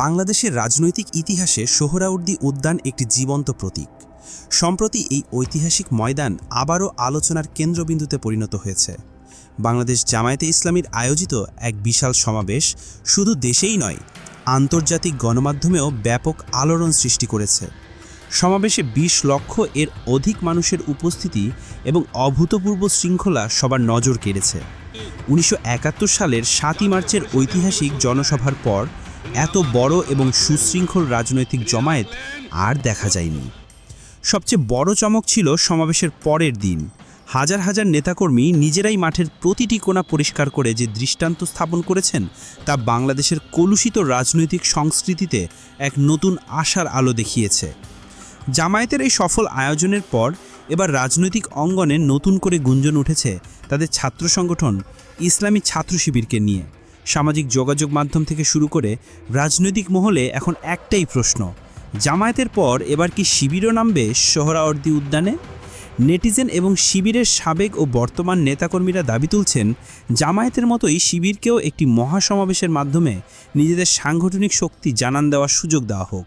বাংলাদেশের রাজনৈতিক ইতিহাসে সোহরাউর্দি উদ্যান একটি জীবন্ত প্রতীক। সম্প্রতি এই ঐতিহাসিক ময়দান আবারও আলোচনার কেন্দ্রবিন্দুতে পরিণত হয়েছে। বাংলাদেশ জামায়াতে ইসলামীর আয়োজিত এক বিশাল সমাবেশ শুধু দেশেই নয়, আন্তর্জাতিক গণমাধ্যমেও ব্যাপক আলোড়ন সৃষ্টি করেছে। সমাবেশে ২০ লক্ষ এর অধিক মানুষের উপস্থিতি এবং অভূতপূর্ব শৃঙ্খলা সবার নজর কেড়েছে। উনিশশো একাত্তর সালের সাতই মার্চের ঐতিহাসিক জনসভার পর এত বড় এবং সুশৃঙ্খল রাজনৈতিক জমায়েত আর দেখা যায়নি। সবচেয়ে বড় চমক ছিল সমাবেশের পরের দিন। হাজার হাজার নেতাকর্মী নিজেরাই মাঠের প্রতিটি কোণা পরিষ্কার করে যে দৃষ্টান্ত স্থাপন করেছেন, তা বাংলাদেশের কলুষিত রাজনৈতিক সংস্কৃতিতে এক নতুন আশার আলো দেখিয়েছে। জামায়াতের এই সফল আয়োজনের পর এবার রাজনৈতিক অঙ্গনে নতুন করে গুঞ্জন উঠেছে তাদের ছাত্র সংগঠন ইসলামী ছাত্র শিবিরকে নিয়ে। সামাজিক যোগাযোগ মাধ্যম থেকে শুরু করে রাজনৈতিক মহলে এখন একটাই প্রশ্ন, জামায়াতের পর এবার কি শিবিরও নামবে সোহরাওয়ার্দী উদ্যানে? নেটিজেন এবং শিবিরের সাবেক ও বর্তমান নেতাকর্মীরা দাবি তুলছেন, জামায়াতের মতোই শিবিরকেও একটি মহাসমাবেশের মাধ্যমে নিজেদের সাংগঠনিক শক্তি জানান দেওয়ার সুযোগ দেওয়া হোক।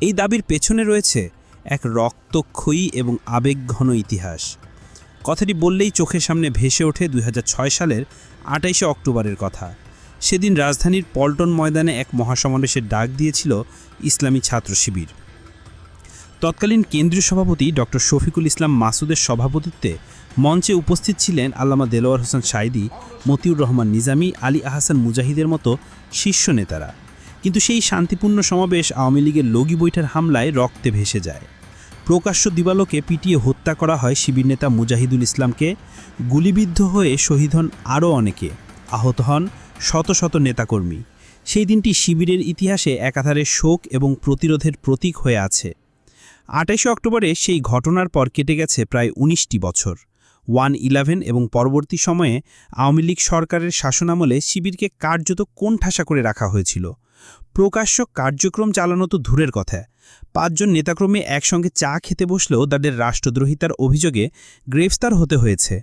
এই দাবির পেছনে রয়েছে এক রক্তক্ষয়ী এবং আবেগঘন ইতিহাস। কথাটি বললেই চোখের সামনে ভেসে ওঠে দুই হাজার ছয় সালের আটাইশে অক্টোবরের কথা। সেদিন রাজধানীর পল্টন ময়দানে এক মহাসমাবেশের ডাক দিয়েছিল ইসলামী ছাত্র শিবির। তৎকালীন কেন্দ্রীয় সভাপতি ডক্টর শফিকুল ইসলাম মাসুদের সভাপতিত্বে মঞ্চে উপস্থিত ছিলেন আল্লামা দেলোয়ার হোসেন সাইদি মতিউর রহমান নিজামী, আলী আহসান মুজাহিদের মতো শীর্ষ নেতারা। কিন্তু সেই শান্তিপূর্ণ সমাবেশ আওয়ামী লীগের লগি বৈঠার হামলায় রক্তে ভেসে যায়। প্রকাশ্য দিবালোকে পিটিয়ে হত্যা করা হয় শিবির নেতা মুজাহিদুল ইসলামকে। গুলিবিদ্ধ হয়ে শহীদ হন আরও অনেকে। আহত হন শত শত নেতাকর্মী। সেই দিনটি শিবিরের ইতিহাসে একাধারে শোক এবং প্রতিরোধের প্রতীক হয়ে আছে। আঠাশে অক্টোবরে সেই ঘটনার পর কেটে গেছে প্রায় উনিশটি বছর। ওয়ান ইলেভেন এবং পরবর্তী সময়ে আওয়ামী লীগ সরকারের শাসনামলে শিবিরকে কার্যত কোণঠাসা করে রাখা হয়েছিল। প্রকাশ্য কার্যক্রম চালানো তো দূরের কথা। পাঁচজন নেতাক্রমে একসঙ্গে চা খেতে বসলেও তাদের রাষ্ট্রদ্রোহিতার অভিযোগে গ্রেফতার হতে হয়েছে।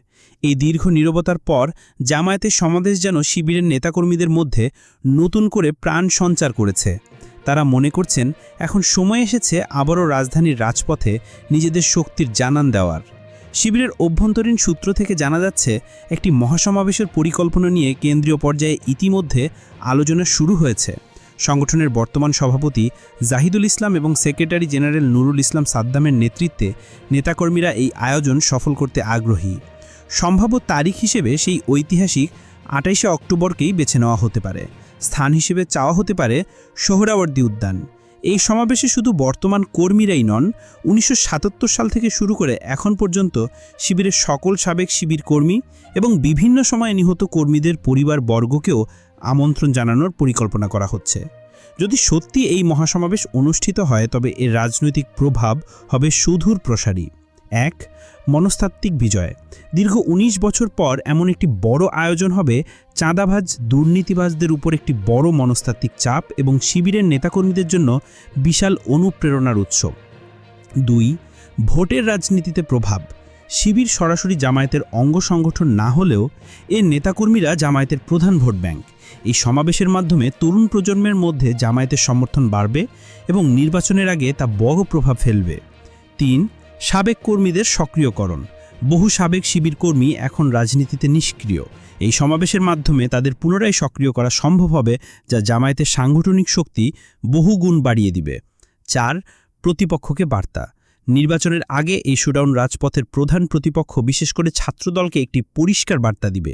এই দীর্ঘ নীরবতার পর জামায়াতের সমাবেশ যেন শিবিরের নেতাকর্মীদের মধ্যে নতুন করে প্রাণ সঞ্চার করেছে। তারা মনে করছেন, এখন সময় এসেছে আবারও রাজধানীর রাজপথে নিজেদের শক্তির জানান দেওয়ার। শিবিরের অভ্যন্তরীণ সূত্র থেকে জানা যাচ্ছে, একটি মহাসমাবেশের পরিকল্পনা নিয়ে কেন্দ্রীয় পর্যায়ে ইতিমধ্যে আলোচনা শুরু হয়েছে। সংগঠনের বর্তমান সভাপতি জাহিদুল ইসলাম এবং সেক্রেটারি জেনারেল নুরুল ইসলাম সাদ্দামের নেতৃত্বে নেতাকর্মীরা এই আয়োজন সফল করতে আগ্রহী। সম্ভাব্য তারিখ হিসেবে সেই ঐতিহাসিক আটাইশে অক্টোবরকেই বেছে নেওয়া হতে পারে। স্থান হিসেবে চাওয়া হতে পারে সোহরাওয়ার্দী উদ্যান। এই সমাবেশে শুধু বর্তমান কর্মীরাই নন, উনিশশো সাতাত্তর সাল থেকে শুরু করে এখন পর্যন্ত শিবিরের সকল সাবেক শিবির কর্মী এবং বিভিন্ন সময়ে নিহত কর্মীদের পরিবার বর্গকেও আমন্ত্রণ জানানোর পরিকল্পনা করা হচ্ছে। যদি সত্যি এই মহাসমাবেশ অনুষ্ঠিত হয়, তবে এর রাজনৈতিক প্রভাব হবে সুদূর প্রসারী। এক, মনস্তাত্ত্বিক বিজয়। দীর্ঘ ১৯ বছর পর এমন একটি বড় আয়োজন হবে, চাঁদাবাজ দুর্নীতিবাজদের উপর একটি বড় মনস্তাত্ত্বিক চাপ এবং শিবিরের নেতাকর্মীদের জন্য বিশাল অনুপ্রেরণার উৎস। দুই, ভোটের রাজনীতিতে প্রভাব। শিবির সরাসরি জামায়াতের অঙ্গ সংগঠন না হলেও এর নেতাকর্মীরা জামায়াতের প্রধান ভোট ব্যাংক। এই সমাবেশের মাধ্যমে তরুণ প্রজন্মের মধ্যে জামায়াতের সমর্থন বাড়বে এবং নির্বাচনের আগে তা বড় প্রভাব ফেলবে। তিন, সাবেক কর্মীদের সক্রিয়করণ। বহু সাবেক শিবির কর্মী এখন রাজনীতিতে নিষ্ক্রিয়। এই সমাবেশের মাধ্যমে তাদের পুনরায় সক্রিয় করা সম্ভব হবে, যা জামায়াতের সাংগঠনিক শক্তি বহু গুণ বাড়িয়ে দিবে। চার, প্রতিপক্ষকে বার্তা। নির্বাচনের আগে এই শোডাউন রাজপথের প্রধান প্রতিপক্ষ বিশেষ করে ছাত্রদলকে একটি পরিষ্কার বার্তা দিবে।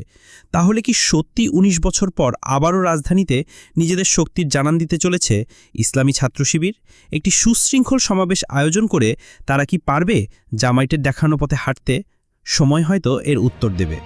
তাহলে কি সত্যি ১৯ বছর পর আবারও রাজধানীতে নিজেদের শক্তির জানান দিতে চলেছে ইসলামী ছাত্র শিবির? একটি সুশৃঙ্খল সমাবেশ আয়োজন করে তারা কি পারবে জামাইটের দেখানো পথে হাঁটতে? সময় হয়তো এর উত্তর দেবে।